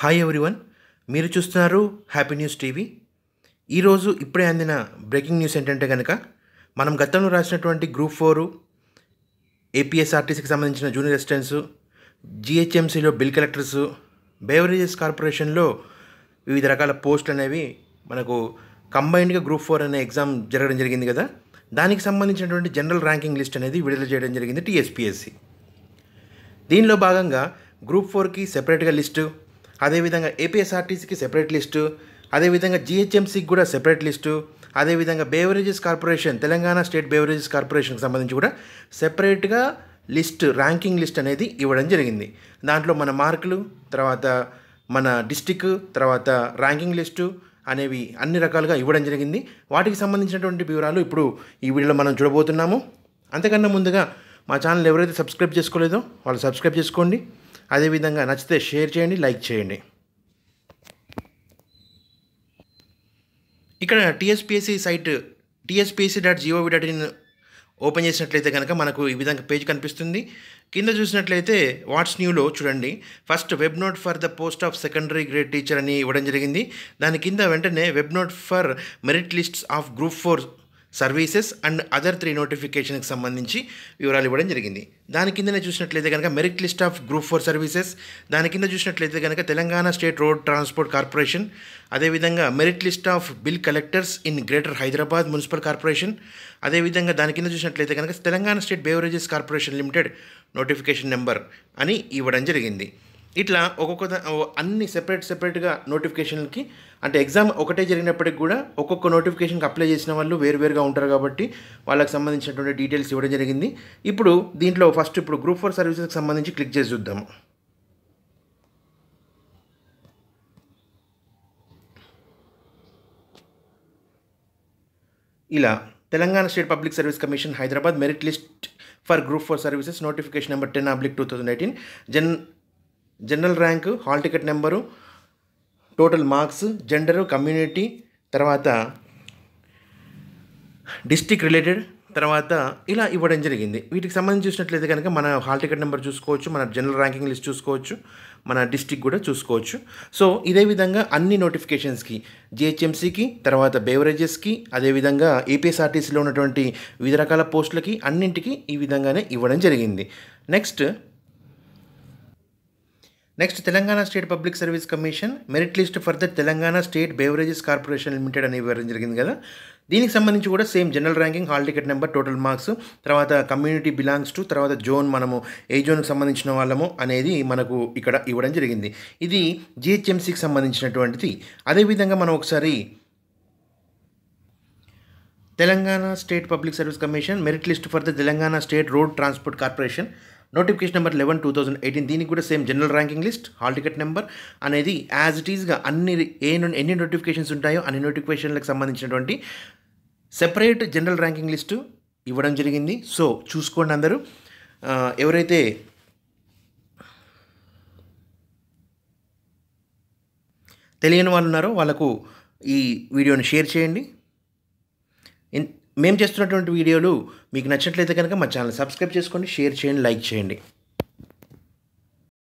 Hi everyone మీరు చూస్తున్నారు happy news TV ఈరోజు ఇప్పుడే అందిన బ్రేకింగ్ న్యూస్ ఏంటంటే కనుక మనం గతంలో రాసినటువంటి గ్రూప్ ఫోరు ఏపీఎస్ఆర్టీసీకి సంబంధించిన జూనియర్ అసిస్టెంట్స్ జిహెచ్ఎంసీలో బిల్ కలెక్టర్స్ బేవరేజెస్ కార్పొరేషన్లో వివిధ రకాల పోస్టులు అనేవి మనకు కంబైన్డ్గా గ్రూప్ ఫోర్ అనే ఎగ్జామ్ జరగడం జరిగింది కదా. దానికి సంబంధించినటువంటి జనరల్ ర్యాంకింగ్ లిస్ట్ అనేది విడుదల చేయడం జరిగింది టీఎస్పీఎస్సి దీనిలో భాగంగా గ్రూప్ ఫోర్కి సెపరేట్గా లిస్టు అదేవిధంగా ఏపీఎస్ఆర్టీసీకి సెపరేట్ లిస్టు అదేవిధంగా జిహెచ్ఎంసీకి కూడా సెపరేట్ లిస్టు అదేవిధంగా beverages corporation Telangana state beverages కార్పొరేషన్కి సంబంధించి కూడా సెపరేట్గా లిస్ట్ ర్యాంకింగ్ లిస్ట్ అనేది ఇవ్వడం జరిగింది. దాంట్లో మన మార్కులు తర్వాత మన డిస్టిక్ తర్వాత ర్యాంకింగ్ లిస్టు అనేవి అన్ని రకాలుగా ఇవ్వడం జరిగింది. వాటికి సంబంధించినటువంటి వివరాలు ఇప్పుడు ఈ వీడియోలో మనం చూడబోతున్నాము. అంతకన్నా ముందుగా మా ఛానల్ ఎవరైతే సబ్స్క్రైబ్ చేసుకోలేదో వాళ్ళు సబ్స్క్రైబ్ చేసుకోండి. అదేవిధంగా నచ్చితే షేర్ చేయండి లైక్ చేయండి. ఇక్కడ TSPSC site TSPSC dot gov dot in open చేసినట్లయితే కనుక మనకు ఈ విధంగా పేజ్ కనిపిస్తుంది. కింద చూసినట్లయితే వాట్స్ న్యూలో చూడండి. First web note for the post of secondary grade teacher అని ఇవ్వడం జరిగింది. దాని కింద వెంటనే web note for merit lists of group four services and other three నోటిఫికేషన్కి సంబంధించి వివరాలు ఇవ్వడం జరిగింది. దాని కిందనే చూసినట్లయితే కనుక merit list of group four services దాని కింద చూసినట్లయితే కనుక Telangana state road transport corporation అదేవిధంగా merit list of bill collectors in greater Hyderabad municipal corporation అదేవిధంగా దాని కింద చూసినట్లయితే కనుక Telangana state beverages corporation limited notification number అని ఇవ్వడం జరిగింది. ఇట్లా ఒక్కొక్క అన్ని సెపరేట్ సెపరేట్గా నోటిఫికేషన్లకి అంటే ఎగ్జామ్ ఒకటే జరిగినప్పటికి కూడా ఒక్కొక్క నోటిఫికేషన్కి అప్లై చేసిన వాళ్ళు వేరువేరుగా ఉంటారు కాబట్టి వాళ్ళకి సంబంధించినటువంటి డీటెయిల్స్ ఇవ్వడం జరిగింది. ఇప్పుడు దీంట్లో ఫస్ట్ ఇప్పుడు గ్రూప్ ఫోర్ సర్వీసెస్కి సంబంధించి క్లిక్ చేసి చూద్దాము. ఇలా Telangana state public service commission Hyderabad merit list for group four services notification number ten oblique two thousand eighteen gen general rank hall ticket number total marks gender community తర్వాత district related తర్వాత ఇలా ఇవ్వడం జరిగింది. వీటికి సంబంధించి చూసినట్లయితే కనుక మన హాల్ టికెట్ నెంబర్ చూసుకోవచ్చు మన జనరల్ ర్యాంకింగ్ లిస్ట్ చూసుకోవచ్చు మన డిస్టిక్ కూడా చూసుకోవచ్చు. సో ఇదే విధంగా అన్ని నోటిఫికేషన్స్కి జిహెచ్ఎంసీకి తర్వాత బేవరేజెస్కి అదేవిధంగా ఏపీఎస్ఆర్టీసీలో ఉన్నటువంటి వివిధ రకాల పోస్టులకి అన్నింటికి ఈ విధంగానే ఇవ్వడం జరిగింది. Next next Telangana state public service commission merit list for the Telangana state beverages corporation limited అని ఇవ్వడం జరిగింది కదా. దీనికి సంబంధించి కూడా same general ranking hall ticket number total marks తర్వాత కమ్యూనిటీ బిలాంగ్స్ టు తర్వాత జోన్ మనము ఏ జోన్కి సంబంధించిన వాళ్ళము అనేది మనకు ఇక్కడ ఇవ్వడం జరిగింది. ఇది జిహెచ్ఎంసీకి సంబంధించినటువంటిది. అదేవిధంగా మనం ఒకసారి Telangana state public service commission merit list for the Telangana state road transport corporation notification number eleven two thousand eighteen దీనికి కూడా same general ranking list hall ticket number అనేది యాజ్ ఇట్ ఈస్గా అన్ని ఏ ఎన్ని నోటిఫికేషన్స్ ఉంటాయో అన్ని నోటిఫికేషన్లకు సంబంధించినటువంటి సెపరేట్ జనరల్ ర్యాంకింగ్ లిస్టు ఇవ్వడం జరిగింది. సో చూసుకోండి అందరూ. ఎవరైతే తెలియని వాళ్ళు ఉన్నారో వాళ్ళకు ఈ వీడియోని షేర్ చేయండి. మేము చేస్తున్నటువంటి వీడియోలు మీకు నచ్చినట్లయితే కనుక మా ఛానల్ సబ్స్క్రైబ్ చేసుకోండి షేర్ చేయండి లైక్ చేయండి.